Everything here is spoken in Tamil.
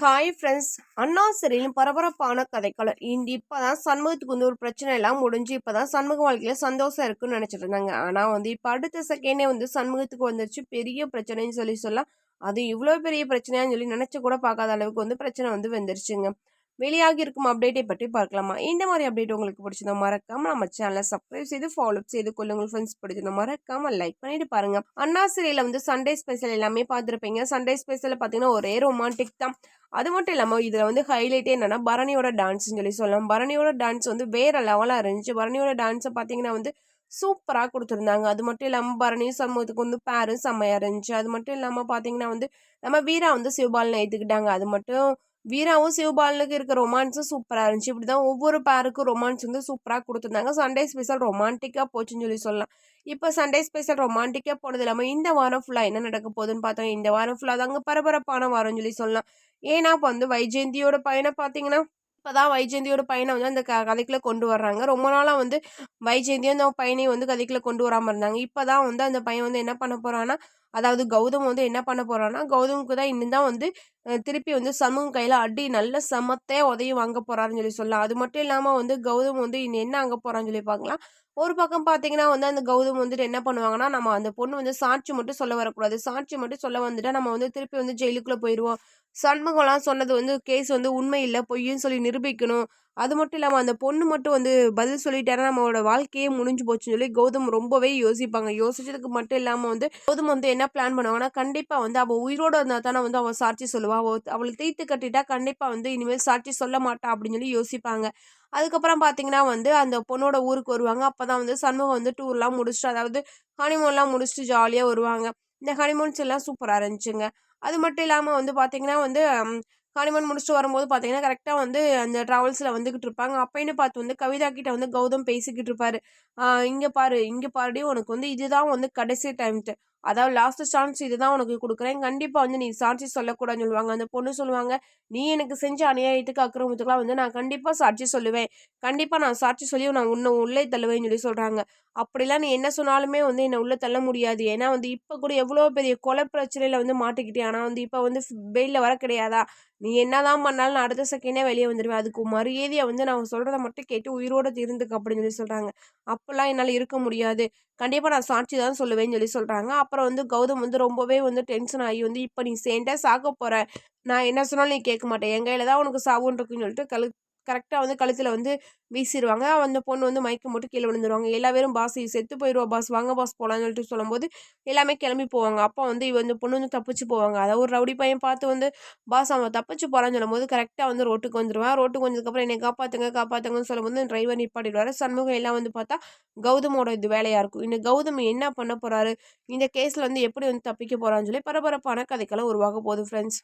ஹாய் ஃப்ரெண்ட்ஸ் அண்ணா பரபரப்பான கதைக்கள் இந்த இப்போ தான் சண்முகத்துக்கு வந்து ஒரு பிரச்சனை எல்லாம் முடிஞ்சு இப்போ தான் சண்முக வாழ்க்கையில் சந்தோஷம் இருக்குன்னு நினச்சிட்டு இருந்தாங்க. ஆனால் வந்து இப்போ அடுத்த செகண்டே வந்து சண்முகத்துக்கு வந்துருச்சு. பெரிய பிரச்சனைன்னு சொல்லி சொல்லலாம். அது இவ்வளோ பெரிய பிரச்சனையான்னு சொல்லி நினச்சி கூட பார்க்காத அளவுக்கு வந்து பிரச்சனை வந்து வந்துருச்சுங்க. வெளியாகி இருக்கும் அப்டேட்டை பற்றி பார்க்கலாமா? இந்த மாதிரி அப்டேட் உங்களுக்கு பிடிச்சதோ மறக்காம நம்ம சேனலை சப்ஸ்கிரைப் செய்து ஃபாலோ செய்து கொள்ளுங்கள் ஃப்ரெண்ட்ஸ் பிடிச்சதோ மறக்காம லைக் பண்ணிட்டு பாருங்க. அண்ணா சிறையில் வந்து சண்டே ஸ்பெஷல் எல்லாமே பார்த்துருப்பீங்க. சண்டே ஸ்பெஷலில் பார்த்தீங்கன்னா ஒரே ரொமான்டிக் தான். அது மட்டும் இல்லாமல் இதில் வந்து ஹைலைட்டே என்னன்னா பரணியோட டான்ஸ்னு சொல்லி சொல்லலாம். பரணியோட டான்ஸ் வந்து வேறு லெவலாக இருந்துச்சு. பரணியோட டான்ஸை பார்த்தீங்கன்னா வந்து சூப்பராக கொடுத்துருந்தாங்க. அது மட்டும் இல்லாமல் பரணி சமூகத்துக்கு வந்து பேரும் செம்மையாக இருந்துச்சு. அது மட்டும் இல்லாமல் பார்த்தீங்கன்னா வந்து நம்ம வீரா வந்து சிவபாலனை ஏற்றுக்கிட்டாங்க அது மட்டும் வீராவும் சிவபாலனுக்கு இருக்க ரொமான்ஸும் சூப்பராக இருந்துச்சு. இப்படி தான் ஒவ்வொரு பேருக்கும் ரொமான்ஸ் வந்து சூப்பராக கொடுத்துருந்தாங்க. சண்டே ஸ்பெஷல் ரொமான்டிக்காக போச்சுன்னு சொல்லி சொல்லலாம். இப்போ சண்டே ஸ்பெஷல் ரொமான்டிக்காக போனது இல்லாமல் இந்த வாரம் ஃபுல்லாக என்ன நடக்க போகுதுன்னு பார்த்தோம் இந்த வாரம் ஃபுல்லாக தாங்க பரபரப்பான வாரம்னு சொல்லி சொல்லலாம். ஏன்னா இப்போ வந்து வைஜெயந்தியோட பையனை பார்த்தீங்கன்னா இப்போ தான் வைஜெயந்தியோட பையனை வந்து அந்த க கதைக்குள்ளே கொண்டு வர்றாங்க. ரொம்ப நாளாக வந்து வைஜெயந்தியும் அந்த பையனையும் வந்து கதைக்குள்ளே கொண்டு வராமல் இருந்தாங்க. இப்போ தான் வந்து அந்த பையன் வந்து என்ன பண்ண போகிறான்னா அதாவது கௌதம் வந்து என்ன பண்ண போகிறான்னா கௌதமுக்கு தான் இன்னும் தான் வந்து திருப்பி வந்து சமூகம் கையில் அடி நல்ல சமத்தே உதவி வாங்க போகிறாருன்னு சொல்லி சொல்லலாம். அது மட்டும் இல்லாமல் வந்து கௌதம் வந்து இன்னும் என்ன அங்கே போகிறான்னு சொல்லி பார்க்கலாம். ஒரு பக்கம் பார்த்தீங்கன்னா வந்து அந்த கௌதம் வந்துட்டு என்ன பண்ணுவாங்கன்னா நம்ம அந்த பொண்ணு வந்து சாட்சி மட்டும் சொல்ல வரக்கூடாது. சாட்சி மட்டும் சொல்ல வந்துட்டா நம்ம வந்து திருப்பி வந்து ஜெயிலுக்குள்ளே போயிடுவோம் சண்முகம்லாம் சொன்னது வந்து கேஸ் வந்து உண்மை இல்லை பொய்யுன்னு சொல்லி நிரூபிக்கணும். அது மட்டும் இல்லாமல் அந்த பொண்ணு மட்டும் வந்து பதில் சொல்லிட்டாருன்னா நம்மளோட வாழ்க்கையே முடிஞ்சு போச்சுன்னு சொல்லி கௌதம் ரொம்பவே யோசிப்பாங்க. யோசிச்சதுக்கு மட்டும் இல்லாமல் வந்து கௌதம் வந்து என்ன பிளான் பண்ணுவாங்கன்னா கண்டிப்பாக வந்து அவள் உயிரோடு இருந்தால் தானே வந்து அவள் சாட்சி சொல்லுவாள் ஓகேவா அவளை தீர்த்து கட்டிட்டா கண்டிப்பாக வந்து இனிமேல் சாட்சி சொல்ல மாட்டா அப்படின்னு சொல்லி யோசிப்பாங்க. அதுக்கப்புறம் பார்த்தீங்கன்னா வந்து அந்த பொண்ணோட ஊருக்கு வருவாங்க. அப்போ தான் வந்து சண்முகம் வந்து டூர்லாம் முடிச்சுட்டு அதாவது ஹனிமூன்லாம் முடிச்சுட்டு ஜாலியாக வருவாங்க. இந்த ஹனிமூன்ஸ் எல்லாம் சூப்பராக இருந்துச்சுங்க. அது மட்டும் இல்லாமல் வந்து பார்த்திங்கன்னா வந்து ஹனிமூன் முடிச்சுட்டு வரும்போது பார்த்தீங்கன்னா கரெக்டாக வந்து அந்த ட்ராவல்ஸில் வந்துக்கிட்டு இருப்பாங்க. அப்போன்னு பார்த்து வந்து கவிதா கிட்ட வந்து கௌதம் பேசிக்கிட்டு இருப்பார். இங்கே பாரு இங்கே பாருடி உனக்கு வந்து இதுதான் வந்து கடைசி டைம்ட்டு அதாவது லாஸ்ட் சான்ஸ் இதுதான் உனக்கு கொடுக்குறேன். கண்டிப்பாக வந்து நீ சாட்சி சொல்லக்கூடாதுன்னு சொல்லுவாங்க. அந்த பொண்ணு சொல்லுவாங்க நீ எனக்கு செஞ்ச அநியாயத்துக்கு அக்கிரமத்துக்குலாம் வந்து நான் கண்டிப்பாக சாட்சி சொல்லுவேன். கண்டிப்பாக நான் சாட்சி சொல்லி நான் உன்னை உள்ளே தள்ளுவேன்னு சொல்லி சொல்கிறாங்க அப்படிலாம் நீ என்ன சொன்னாலுமே வந்து என்னை உள்ளே தள்ள முடியாது. ஏன்னா வந்து இப்போ கூட எவ்வளோ பெரிய கொலை பிரச்சனையில் வந்து மாட்டிக்கிட்டே ஆனால் வந்து இப்போ வந்து வெயிலில் வர கிடையாதா? நீ என்னதான் பண்ணாலும் நான் அடுத்த செகண்டே வெளியே வந்துடுவேன் அதுக்கு மரியாதையை வந்து நான் சொல்கிறத மட்டும் கேட்டு உயிரோடு இருந்துக்கு அப்படின்னு சொல்லி சொல்கிறாங்க அப்போல்லாம் என்னால் இருக்க முடியாது. கண்டிப்பாக நான் சாட்சி தான் சொல்லுவேன்னு சொல்லி சொல்கிறாங்க அப்புறம் வந்து கௌதம் வந்து ரொம்பவே வந்து டென்ஷன் ஆகி வந்து இப்போ நீ சேர்ந்தா சாக்க போகிற நான் என்ன சொன்னாலும் நீ கேட்க மாட்டேன். என் கையில் தான் உனக்கு சாவுன்னு இருக்குன்னு சொல்லிட்டு கழு கரெக்டாக வந்து கழுத்தில் வந்து வீசிடுவாங்க அந்த பொண்ணு வந்து மயக்கம் போட்டு கீழே விழுந்துருவாங்க. எல்லா பேரும் பாஸ் செத்து போயிடுவா பாஸ் வாங்க பாஸ் போகலான்னு சொல்லிட்டு சொல்லும்போது எல்லாமே கிளம்பி போவாங்க. அப்போ வந்து இவ வந்து பொண்ணு வந்து தப்பிச்சு போவாங்க. அதாவது ஒரு ரவுடி பையன் பார்த்து வந்து பாஸ் அவன் தப்பிச்சு போகிறான்னு சொல்லும்போது கரெக்டாக வந்து ரோட்டுக்கு வந்துடுவான் ரோட்டுக்கு வந்ததுக்கப்புறம் என்னை காப்பாற்றுங்க காப்பாற்றுங்கன்னு சொல்லும்போது டிரைவர் நிப்பாட்டிடுவார். சண்முகம் எல்லாம் வந்து பார்த்தா கௌதமோட இது வேலையாக இருக்கும். இந்த கௌதம் என்ன பண்ண போகிறாரு இந்த கேஸில் வந்து எப்படி வந்து தப்பிக்க போகிறான்னு சொல்லி பரபரப்பான கதைக்கெல்லாம் உருவாக போகுது ஃப்ரெண்ட்ஸ்